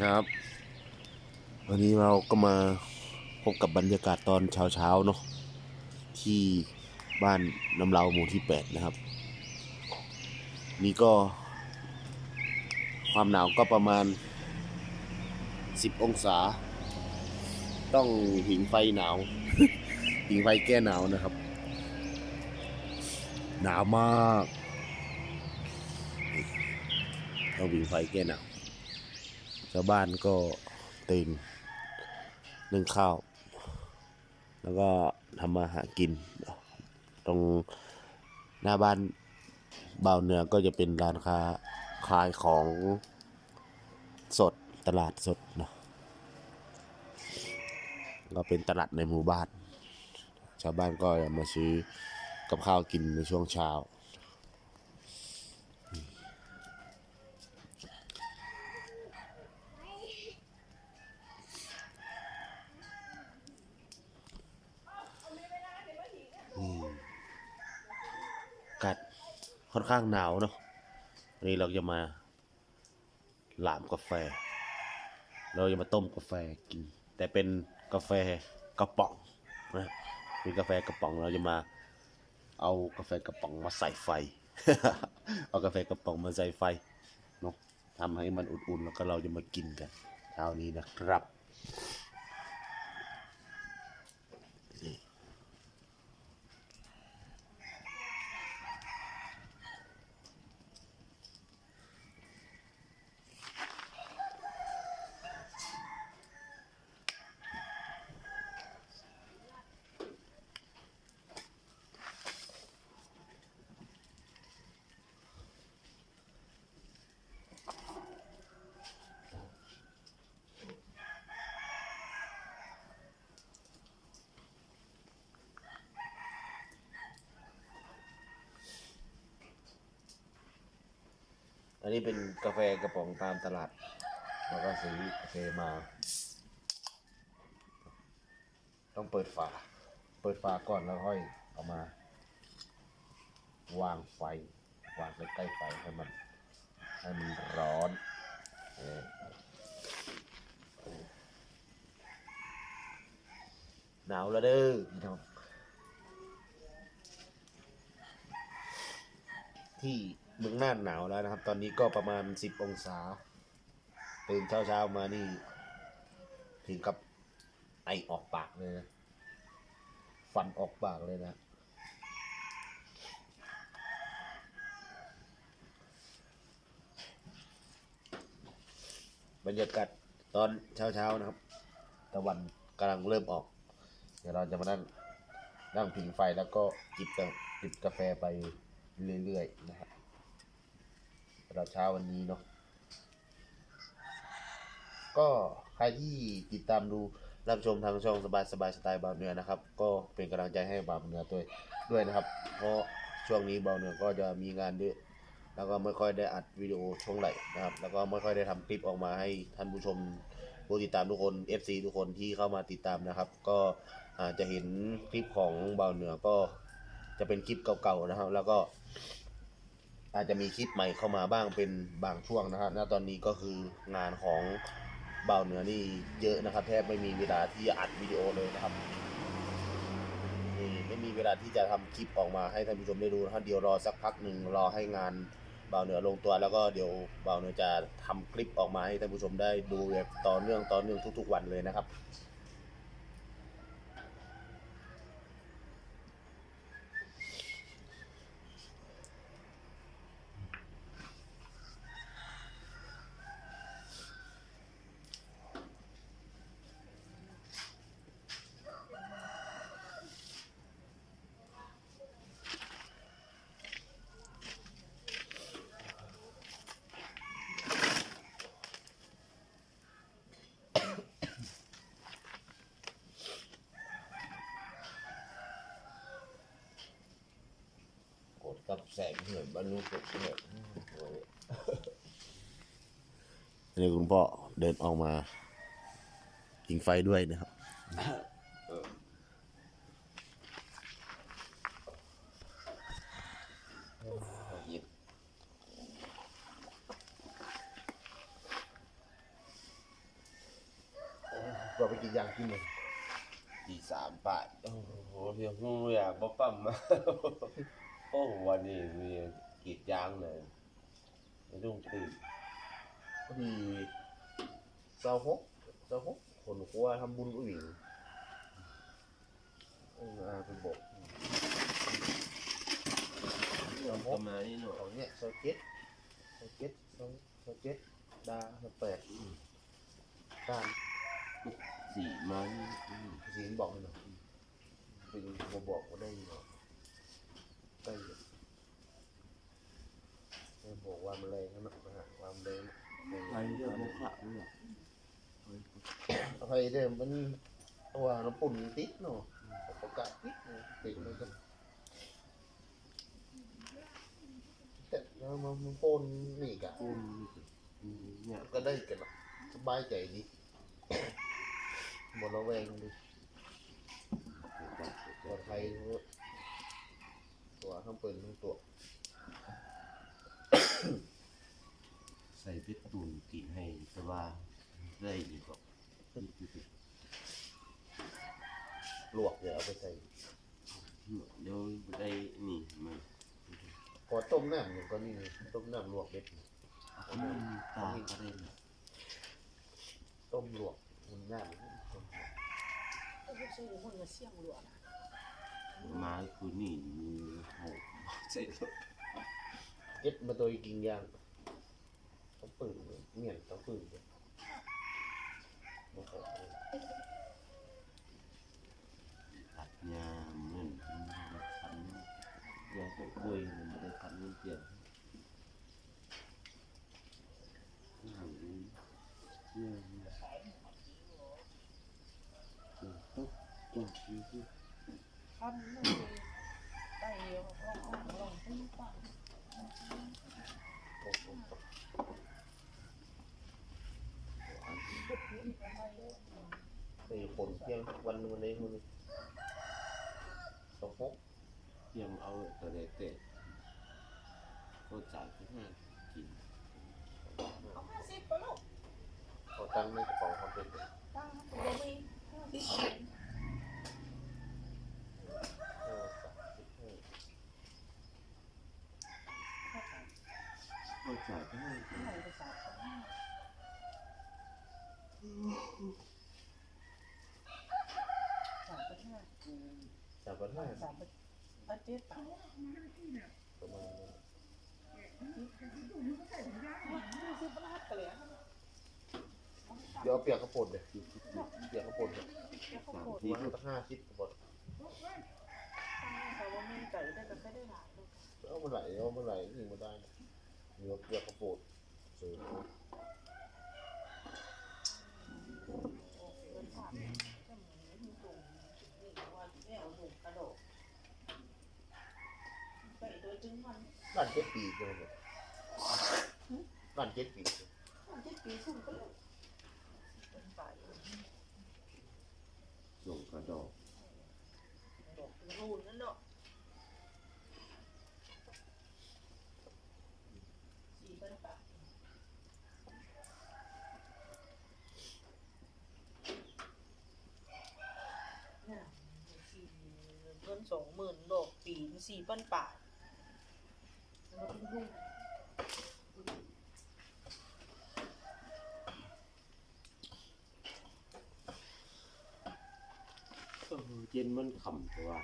วัสดีครับ วันนี้เราก็มาพบกับบรรยากาศตอนเช้าๆเนาะที่บ้านน้ำเราหมู่ที่แปดนะครับ นี่ก็ ความหนาวก็ประมาณสิบองศา ต้องหิงไฟหนาว หิงไฟแก้หนาวนะครับ หนาวมาก ต้องหิงไฟแก้หนาว ชาวบ้านก็ตื่นนึ่งข้าว แล้วก็ทำมาหากิน ตรงหน้าบ้านเบาวเหนือก็จะเป็นร้านค้าขายของสดตลาดสดเนาะก็เป็นตลาดในหมู่บ้าน ชาวบ้านก็มาซื้อกับข้าวกินในช่วงเช้า กัด ค่อนข้างหนาวเนาะวันนี้เราจะมาหลามกาแฟ เราจะมาต้มกาแฟกิน แต่เป็นกาแฟกระป๋องนะเป็นกาแฟกระป๋องเราจะมา เอากาแฟกระป๋องมาใส่ไฟ เอากาแฟกระป๋องมาใส่ไฟเนาะทำให้มันอุ่นๆแล้วก็เราจะมากินกันเช้านี้นะครับอั นนี้เป็นกาแฟกระป๋องตามตลาด แล้วก็ซื้อกาแฟมา ต้องเปิดฝา เปิดฝาก่อนแล้วค่อยเอามา วางไฟ วางใกล้ๆไฟให้มันให้มันร้อนเออหนาวแล้วเด้อพี่น้องที่ เมืองน่านหนาวแล้วนะครับ ตอนนี้ก็ประมาณสิบองศาตื่นเช้าเช้าๆมานี่ ถึงกับไอออกปากเลยนะฟันออกปากเลยนะบรรยากาศตอนเช้าเช้าๆนะครับ ตะวันกำลังเริ่มออก เดี๋ยวเราจะมานั่งนั่งผิงไฟแล้วก็จิบจิบกาแฟไปเรื่อยๆนะครับ สำหรับเช้าวันนี้เนาะก็ใครที่ติดตามดูรับชมทางช่องสบายสบายสไตล์บาวเนือนะครับ ก็เป็นกำลังใจให้บาวเนือด้วยด้วยนะครับ เพราะช่วงนี้บาวเนือก็จะมีงานเยอะแล้วก็ไม่ค่อยได้อัดวิดีโอช่วงไหลนะครับ แล้วก็ไม่ค่อยได้ทำคลิปออกมาให้ท่านผู้ชมผู้ติดตามทุกคน FC ทุกคนที่เข้ามาติดตามนะครับ ก็อาจจะเห็นคลิปของบาวเหนือก็จะเป็นคลิปเก่าๆนะครับ แล้วก็ อาจจะมีคลิปใหม่เข้ามาบ้างเป็นบางช่วงนะครับณตอนนี้ก็คืองานของเบาเหนือนี่เยอะนะครับ แทบไม่มีเวลาที่จะอัดวิดีโอเลยนะครับนี่ไม่มีเวลาที่จะทำคลิปออกมาให้ท่านผู้ชมได้ดูนะครับเดี๋ยวรอสักพักหนึ่งรอให้งานเบาเหนือลงตัวแล้วก็เดี๋ยวเบาเหนือจะทำคลิปออกมาให้ท่านผู้ชมได้ดูแบบต่อเนื่องต่อเนื่องทุก ๆ วันเลยนะครับ กดกับแสงเหมือนบรรลุกเหมือนอันนี้คุณพ่อเดินออกมายิงไฟด้วยนะครับหยิบก็ไปกินยางกินเลยตีสามปะโอ้โหเพียงงูอยากบ่ปั๊มมาโอ้วั นนี้มีกรีดยางเลยไม่ต้องตื่นพอดีเจ้าหกเจ้าหกคนกลัวทำบุญอุ้ยเอออาเป็นบอกเจ้าหประกมาณนี้เนาะของเนี่ยเจ้าเจ็ดเจ้าเจ็ดเจ้าเจ้าเจ็ดดาเจ้าแปดการสี่มันอืมสีนบอกหน่อยเป็นมาบอกว่าได้หรอได้อยู่ไม่บอกว่ามันแรงนะนะฮะว่ามันแรง ไปเรื่องพวกขะเนี่ย อไรเดิมมันตัวน้ำปุ่นติดเนาะประกาศติดเนาะติดมันก็แต่แล้วมันปนนี่กะปุ้มเนี่ยก็ได้กันเนาะสบายใจดีหมดระแวงดีตัวไทยตัวทั้งปืนทั้งตัวใส่เพชรตูนกินให้แต่ว่าได้ดีกว่า ลวกเดี๋ยวเอาไปใส่เดี๋ยวได้นี่มาขอต้มน้ำหนึ่งก็นี่ต้มน้ำลวกเด็ดต้มตก็ได้ต้มลวกมันง่ายมาคือนี่มีหกใช่หรถเก็บมาตัวกินยางต้องปืนเนียนต้องปืนเโอ้โหตัดยาเหมือนคันยาตัวกล้วยมันไม่ สี่คนเที่ยงวันวันนี้มันสองหกยังเอาแต่เด็กเตะก็จ่ายไปให้า ห้าสามพันอาเจ็ดบาทประมาณนั้นซื้อปลาไปเลยเดี๋ยวเอาเปียกกระปุกเดี๋ยวเปียกกระปุกเดี๋ยวแล้าโคตรวันละห้าสิบกระปุกแต่ว่ามีไก่ได้แต่ไม่ได้หลายลูกเอามาไหลเอามาไหลยิงมาได้เดี๋ยวเปียกกระปุกสวย เงินฝากก็เหมือนมีตุ่มนี่ว่าไม่เอาถุง กระโดดไปโดยจึงมันบ้านเจ็ดปีใช่ไหมเนี่ยบ้านเจ็ดปีมันจะปีสุ่มไปเลยเป็นฝ่ายส่งกระดอกดอกรูนนั่นเนาะสี่พันบาทเนี่ยสี่เงิน สองหมื่นดอกปีสี่พันบาทแล้วก็เป็นรูนเย็นมันขำต่ว่า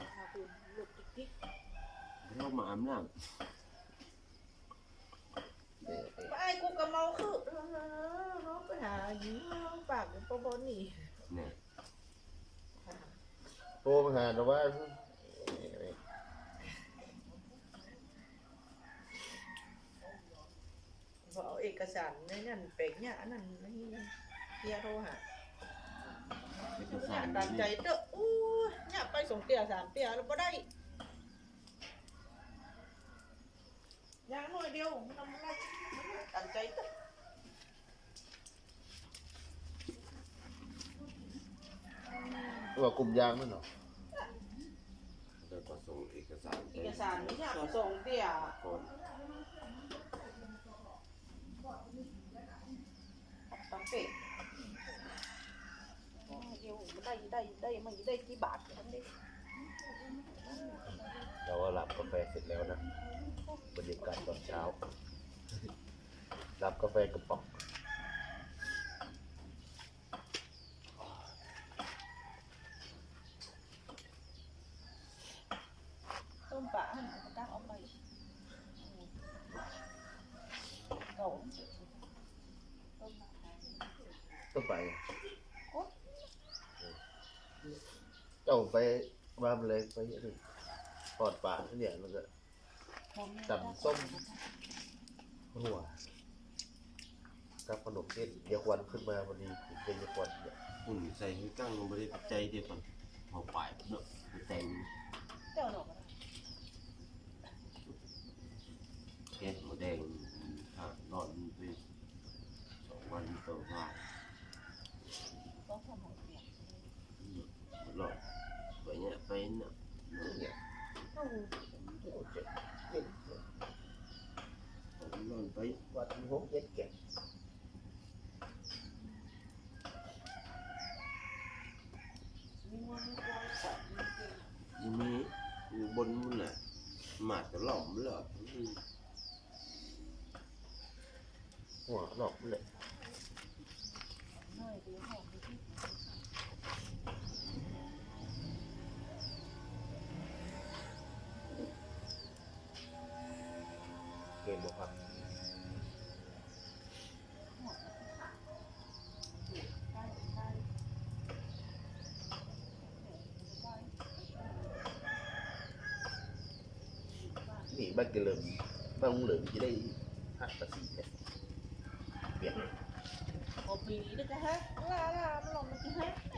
นะคะคุณหลุดติ๊กเรามาอาบน้เดี๋ยวไปกูกับเมาคือเนาะไปหาหญิง ปากเป็นปบนี่ำเนี่ยโทรมาหาแต่ว่าพอเอาเอกสารในนั่นเป๊กเนี่ยอันนั้นนี่เฮียโทรหาเอกเนี่สายรตามใจเด้ออู้เนี่ยไปส่งเตี่ยสามเตี่ยแล้วบ่ได้ยางหน่อยเดียวมันทำอะไรตามใจเด้อ ว่ากลุ่มยางนั่นเหรอแล้วก็ส่งเอกสารเอกสารนี่เนี่ยส่งเตี่ยก่อนฟังเป็ดโอ้ยเดี๋ยวมันได้ได้ได้มันได้กี่บาทเดี๋ยวมันได้เราก็รับกาแฟเสร็จแล้วนะบรรยากาศตอนเช้า รับกาแฟกระป๋อง ต้มปลาหั่นมันตั้งเอาไปเก่าต้มปลา ก็ไป โอ๊ะ เจ้าไปวามเลยไปนี่ทอดปลาเนี่ยแล้วก็ตำส้มหัวกับขนมเส้นเยาควันขึ้นมาพอดีเป็นเยาควันเนี่ยอุ่นใส่ให้กั้งลงไปได้ใจเดียวก่อนเอาปลายเนาะแต่งเจ้าหนอกอะแค่หมูแดงถ้านอนไปสองวันต่อมาหอยเปียกหลอด เนี่ยไปเนี่ยเนี่ยเอ้าโอ้เจ็บเจ็บนอนไปวัดหกเจ็ดแก่มีมันมีความสัตว์มีเกลืออีมีอยู่บนมุ่นน่ะหมาจะหล่อมหลอดหัวหลอกเลย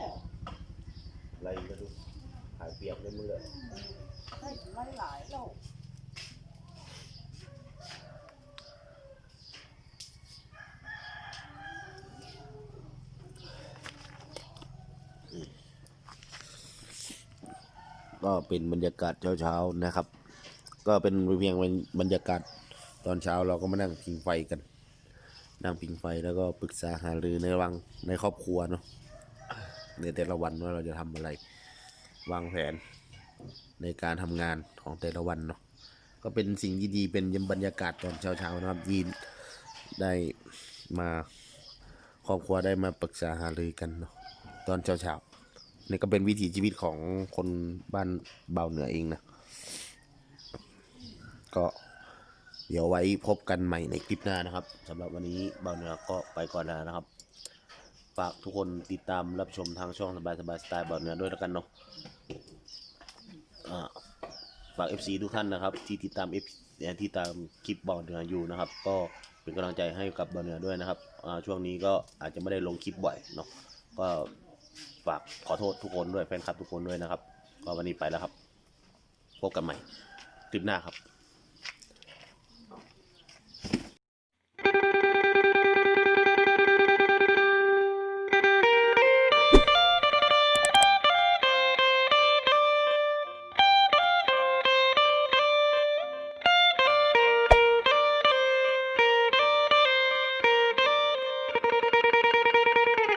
ออะไรก็ดูหายเปรียบเลยมึงเลยให้หลายหลายๆเราก็เป็นบรรยากาศเช้าๆนะครับ ก็เป็นเพียงบรรยากาศตอนเช้าเราก็มานั่งพิงไฟกัน นั่งพิงไฟแล้วก็ปรึกษาหารือในวังในครอบครัวเนาะในแต่ละวันว่าเราจะทำอะไร วางแผนในการทำงานของแต่ละวันเนาะก็เป็นสิ่งดีๆเป็นบรรยากาศตอนเช้าๆนะครับยีนได้มาครอบครัวได้มาปรึกษาหารือกันเนาะตอนเช้าๆนี่ก็เป็นวิถีชีวิตของคนบ้านเบาเหนือเองนะ ก็เดี๋ยวไว้พบกันใหม่ในคลิปหน้านะครับสำหรับวันนี้บาเหนือก็ไปก่อนแล้วนะครับ ฝากทุกคนติดตามรับชมทางช่องสบายสบายสไตล์บาเหนือด้วยแล้วกันเนาะอ่าฝาก FC ทุกท่านนะครับ ที่ติดตาม F ที่ตามคลิปบาเหนืออยู่นะครับ ก็เป็นกำลังใจให้กับบาเหนือด้วยนะครับอ่าช่วงนี้ก็อาจจะไม่ได้ลงคลิปบ่อยเนาะก็ฝากขอโทษทุกคนด้วยแฟนคลับทุกคนด้วยนะครับ ก็วันนี้ไปแล้วครับ พบกันใหม่คลิปหน้าครับ